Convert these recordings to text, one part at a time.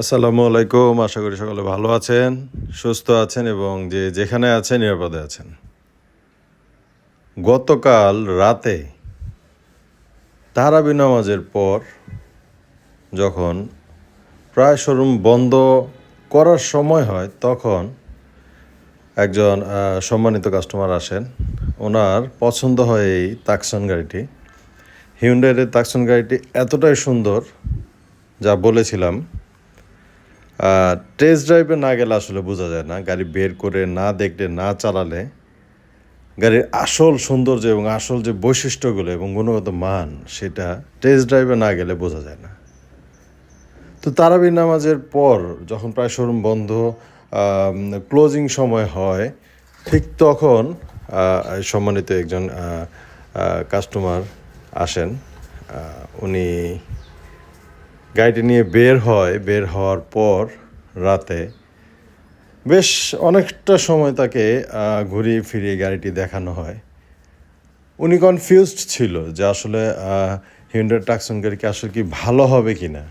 আসসালামু আলাইকুম, আশা করি সকলে ভালো আছেন, সুস্থ আছেন এবং যে যেখানে আছেন নিরাপদে আছেন। গতকাল রাতে তারাবি নামাজের পর যখন প্রায় শোরুম বন্ধ করার সময় হয়, তখন একজন সম্মানিত কাস্টমার আসেন। ওনার পছন্দ হয় এই তাকসন গাড়িটি। হিউন্ডাইয়ের তাকসন গাড়িটি এতটাই সুন্দর, যা বলেছিলাম টেস্ট ড্রাইভে না গেলে আসলে বোঝা যায় না। গাড়ি বের করে না দেখলে, না চালালে গাড়ির আসল সৌন্দর্য এবং আসল যে বৈশিষ্ট্যগুলো এবং গুণগত মান, সেটা টেস্ট ড্রাইভে না গেলে বোঝা যায় না। তো তারাবি নামাজের পর যখন প্রায় শোরুম বন্ধ ক্লোজিং সময় হয়, ঠিক তখন সম্মানিত একজন কাস্টমার আসেন। উনি গাড়িটি নিয়ে বের হয়, বের হওয়ার পর রাতে বেশ অনেকটা সময় তাকে ঘুরিয়ে ফিরিয়ে গাড়িটি দেখানো হয়। উনি কনফিউজড ছিল যে আসলে হিউন্ডার টাকসন গাড়ি কি আসলে কি ভালো হবে কি না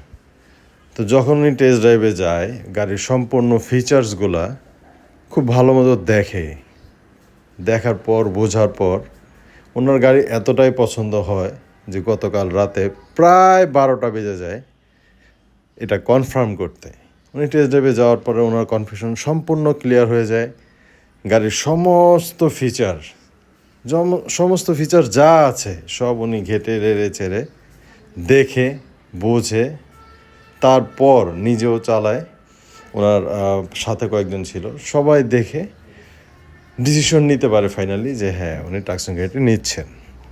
তো যখন উনি টেস্ট ড্রাইভে যায়, গাড়ির সম্পূর্ণ ফিচার্সগুলা খুব ভালো মতো দেখে। দেখার পর, বোঝার পর ওনার গাড়ি এতটাই পছন্দ হয় যে গতকাল রাতে প্রায় বারোটা বেজে যায়। এটা কনফার্ম করতে। উনি টেস্ট ড্রাইভে যাওয়ার পরে ওনার কনফিউশন সম্পূর্ণ ক্লিয়ার হয়ে যায়। গাড়ির সমস্ত ফিচার সমস্ত ফিচার যা আছে সব উনি ঘেটে, রেড়ে চেড়ে দেখে, বোঝে। তারপর নিজেও চালায়। ওনার সাথে কয়েকজন ছিল। সবাই দেখে ডিসিশন নিতে পারে ফাইনালি যে হ্যাঁ উনি টাকসন গাড়িটি নিচ্ছেন।